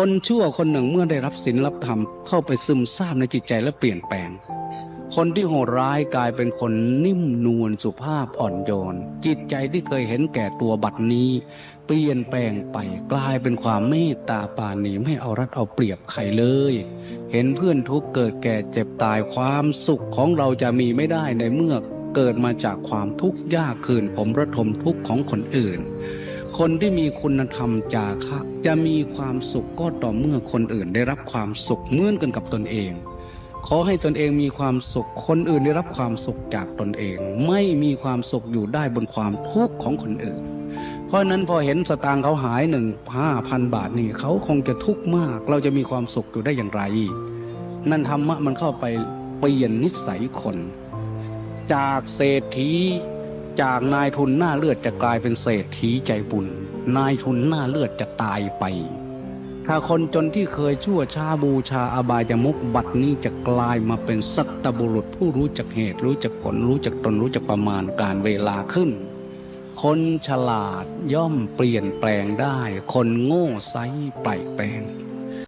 คนชั่วคนหนึ่งเมื่อได้รับศีลรับธรรมเข้าไปซึมซาบในจิตใจและเปลี่ยนแปลง คนที่โหดร้ายกลายเป็นคนนิ่มนวลสุภาพอ่อนโยน จิตใจที่เคยเห็นแก่ตัวบัดนี้ เปลี่ยนแปลงไปกลายเป็นความเมตตาปาณีไม่เอารัดเอาเปรียบใครเลย เห็นเพื่อนทุกเกิดแก่เจ็บตายความสุขของเราจะมีไม่ได้ในเมื่อเกิดมาจากความทุกข์ยากคืนผมระทมทุกข์ของคนอื่น คนที่มีคุณธรรมจาคะจะมีความสุขก็ต่อเมื่อคนอื่นได้รับความสุขเหมือนกันกับตนเอง ขอให้ตนเองมีความสุข คนอื่นได้รับความสุขจากตนเอง ไม่มีความสุขอยู่ได้บนความทุกข์ของคนอื่น เพราะฉะนั้นพอเห็นสตางค์เขาหายหนึ่งห้าพันบาทนี่เขาคงจะทุกข์มาก เราจะมีความสุขอยู่ได้อย่างไร นั่นธรรมะมันเข้าไปเปลี่ยนนิสัยคน จากเศรษฐี จากนายทุนหน้าเลือดจะกลายเป็นเศรษฐีใจบุญนายทุนหน้าเลือดจะตายไป ถ้าคนจนที่เคยชั่วชาบูชาอบายมุกบัดนี้จะกลายมาเป็นสัตบุรุษผู้รู้จักเหตุรู้จักผลรู้จักตนรู้จักประมาณการเวลาขึ้น คนฉลาดย่อมเปลี่ยนแปลงได้ คนโง่ไซร้ไปแปลง